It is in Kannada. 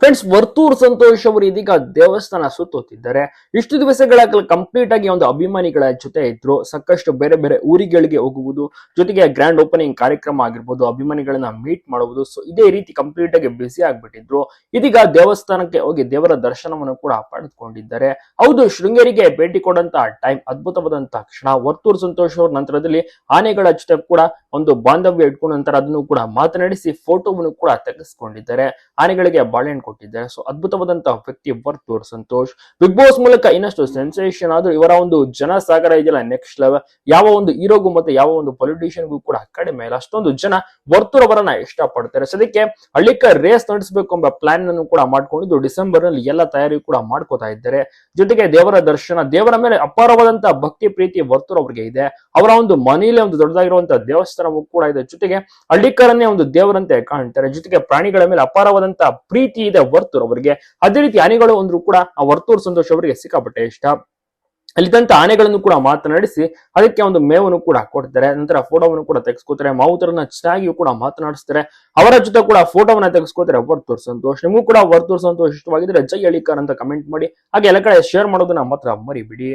ಫ್ರೆಂಡ್ಸ್ ವರ್ತೂರ್ ಸಂತೋಷ್ ಅವರು ಇದೀಗ ದೇವಸ್ಥಾನ ಸುತ್ತೋತಿದ್ದಾರೆ ಇಷ್ಟು ದಿವಸಗಳ ಕಂಪ್ಲೀಟ್ ಆಗಿ ಒಂದು ಅಭಿಮಾನಿಗಳ ಜೊತೆ ಇದ್ರು. ಸಾಕಷ್ಟು ಬೇರೆ ಬೇರೆ ಊರಿಗಳಿಗೆ ಹೋಗುವುದು, ಜೊತೆಗೆ ಗ್ರ್ಯಾಂಡ್ ಓಪನಿಂಗ್ ಕಾರ್ಯಕ್ರಮ ಆಗಿರ್ಬೋದು, ಅಭಿಮಾನಿಗಳನ್ನ ಮೀಟ್ ಮಾಡುವುದು ಸೊ ಇದೇ ರೀತಿ ಕಂಪ್ಲೀಟ್ ಆಗಿ ಬ್ಯುಸಿ ಆಗ್ಬಿಟ್ಟಿದ್ರು. ಇದೀಗ ದೇವಸ್ಥಾನಕ್ಕೆ ಹೋಗಿ ದೇವರ ದರ್ಶನವನ್ನು ಕೂಡ ಪಡೆದುಕೊಂಡಿದ್ದಾರೆ. ಹೌದು, ಶೃಂಗೇರಿಗೆ ಭೇಟಿ ಕೊಡಂತ ಟೈಮ್ ಅದ್ಭುತವಾದಂತಹ ಕ್ಷಣ. ವರ್ತೂರ್ ಸಂತೋಷ್ ಅವ್ರ ನಂತರದಲ್ಲಿ ಆನೆಗಳ ಜೊತೆ ಕೂಡ ಒಂದು ಬಾಂಧವ್ಯ ಇಟ್ಕೊಂಡ ನಂತರ ಅದನ್ನು ಕೂಡ ಮಾತನಾಡಿಸಿ ಫೋಟೋವನ್ನು ಕೂಡ ತೆಗೆಸ್ಕೊಂಡಿದ್ದಾರೆ. ಆನೆಗಳಿಗೆ ಬಾಳೆಹಣ್ಣು ಕೊಟ್ಟಿದ್ದಾರೆ. ಸೊ ಅದ್ಭುತವಾದಂತಹ ವ್ಯಕ್ತಿ ವರ್ತೂರ್ ಸಂತೋಷ್. ಬಿಗ್ ಬಾಸ್ ಮೂಲಕ ಇನ್ನಷ್ಟು ಸೆನ್ಸೇಷನ್ ಆದ್ರೂ ಇವರ ಒಂದು ಜನಸಾಗರ ಇದೆಯಲ್ಲ ನೆಕ್ಸ್ಟ್ ಲೆವೆಲ್ ಯಾವ ಒಂದು ಹೀರೋಗೂ ಮತ್ತೆ ಯಾವ ಒಂದು ಪೊಲಿಟಿಷಿಯನ್ಗೂ ಕೂಡ ಕಡಿಮೆ ಇಲ್ಲ. ಅಷ್ಟೊಂದು ಜನ ವರ್ತೂರ್ ಅವರನ್ನ ಇಷ್ಟಪಡ್ತಾರೆ. ಸದ್ಯಕ್ಕೆ ಹಳ್ಳಿಕ ರೇಸ್ ನಡೆಸಬೇಕು ಎಂಬ ಪ್ಲಾನ್ ಅನ್ನು ಕೂಡ ಮಾಡ್ಕೊಂಡಿದ್ದು ಡಿಸೆಂಬರ್ನಲ್ಲಿ ಎಲ್ಲ ತಯಾರಿ ಕೂಡ ಮಾಡ್ಕೋತಾ ಇದ್ದಾರೆ. ಜೊತೆಗೆ ದೇವರ ದರ್ಶನ, ದೇವರ ಮೇಲೆ ಅಪಾರವಾದಂತಹ ಭಕ್ತಿ ಪ್ರೀತಿ ವರ್ತೂರ್ ಅವರಿಗೆ ಇದೆ. ಅವರ ಒಂದು ಮನೆಯಲ್ಲೇ ಒಂದು ದೊಡ್ಡದಾಗಿರುವಂತಹ ದೇವಸ್ಥಾನವೂ ಕೂಡ ಇದೆ. ಜೊತೆಗೆ ಹಳ್ಳಿಕರನ್ನೇ ಒಂದು ದೇವರಂತೆ ಕಾಣ್ತಾರೆ. ಜೊತೆಗೆ ಪ್ರಾಣಿಗಳ ಮೇಲೆ ಅಪಾರವಾದಂತಹ ಪ್ರೀತಿ ಇದೆ, ವರ್ತೂರ್ ಅವರಿಗೆ. ಅದೇ ರೀತಿ ಆನೆಗಳು ಅಂದ್ರೂ ಕೂಡ ಆ ವರ್ತೂರ್ ಸಂತೋಷ್ ಅವರಿಗೆ ಸಿಕ್ಕಾಪಟ್ಟೆ ಇಷ್ಟ. ಅಲ್ಲಿದ್ದಂತ ಆನೆಗಳನ್ನು ಕೂಡ ಮಾತನಾಡಿಸಿ, ಅದಕ್ಕೆ ಒಂದು ಮೇವನ್ನು ಕೂಡ ಕೊಡ್ತಾರೆ. ನಂತರ ಫೋಟೋವನ್ನು ಕೂಡ ತೆಗೆಸ್ಕೋತಾರೆ. ಮಾವುತರನ್ನ ಚೆನ್ನಾಗಿಯೂ ಕೂಡ ಮಾತನಾಡಿಸ್ತಾರೆ. ಅವರ ಜೊತೆ ಕೂಡ ಫೋಟೋವನ್ನ ತೆಗೆಸ್ಕೋತಾರೆ ವರ್ತೂರ್ ಸಂತೋಷ್. ನಿಮಗೂ ಕೂಡ ವರ್ತೂರ್ ಸಂತೋಷ್ ಇಷ್ಟವಾಗಿದ್ರೆ ಜೈ ಅಳಿಕರ್ ಅಂತ ಕಮೆಂಟ್ ಮಾಡಿ. ಹಾಗೆ ಎಲ್ಲ ಕಡೆ ಶೇರ್ ಮಾಡೋದನ್ನ ಮಾತ್ರ ಮರಿಬಿಡಿ.